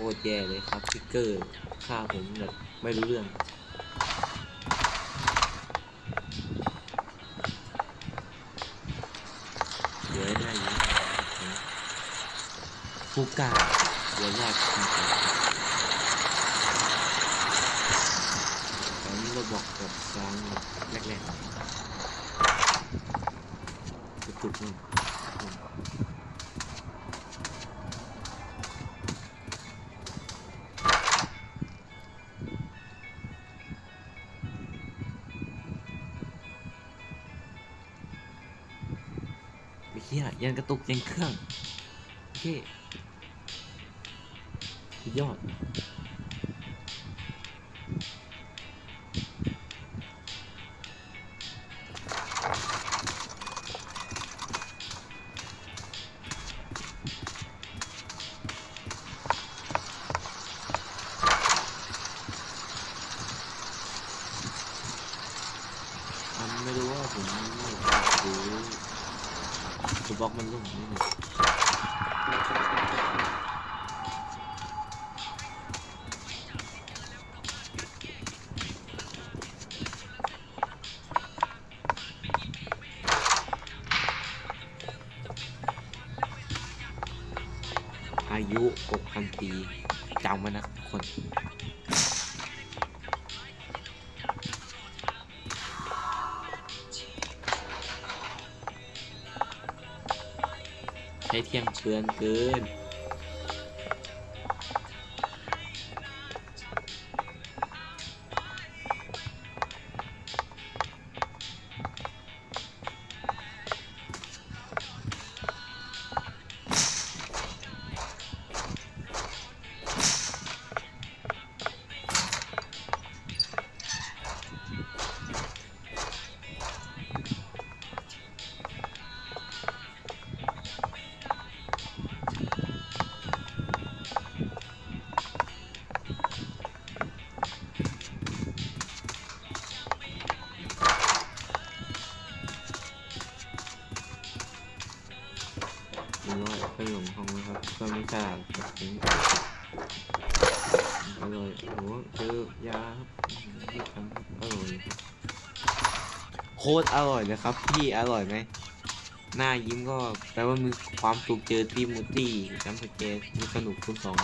ตรแย่เลยครับพิกเกอร์ฆ่าผมแบบไม่รู้เรื่อง เดี๋ยวได้ยินฟูก้าเดี๋ยวแรกตอนนี้เราบอกกับครั้งแรกๆจะจุ เหี้ยยันกระตุกยันเครื่องโอเคสุดยอดไม่รู้ว่าผมห รือคือบล็อกมันลุ่มนี่นะอายุ 6,000 ปีจำไว้นะทุกคน ใช้เทียมเกินเกิน นึ่งร้อยขนมของนะครับก็ไม่ทราดแบบนี้อร่อยโอ้โหเจอยาครับที่ทำอร่อยโคตรอร่อยเลยครับ พี่อร่อยไหมหน้ายิ้มก็แปลว่ามีความสุขเจอทีมมูตี้จำสเกตมีสนุกคุณสอง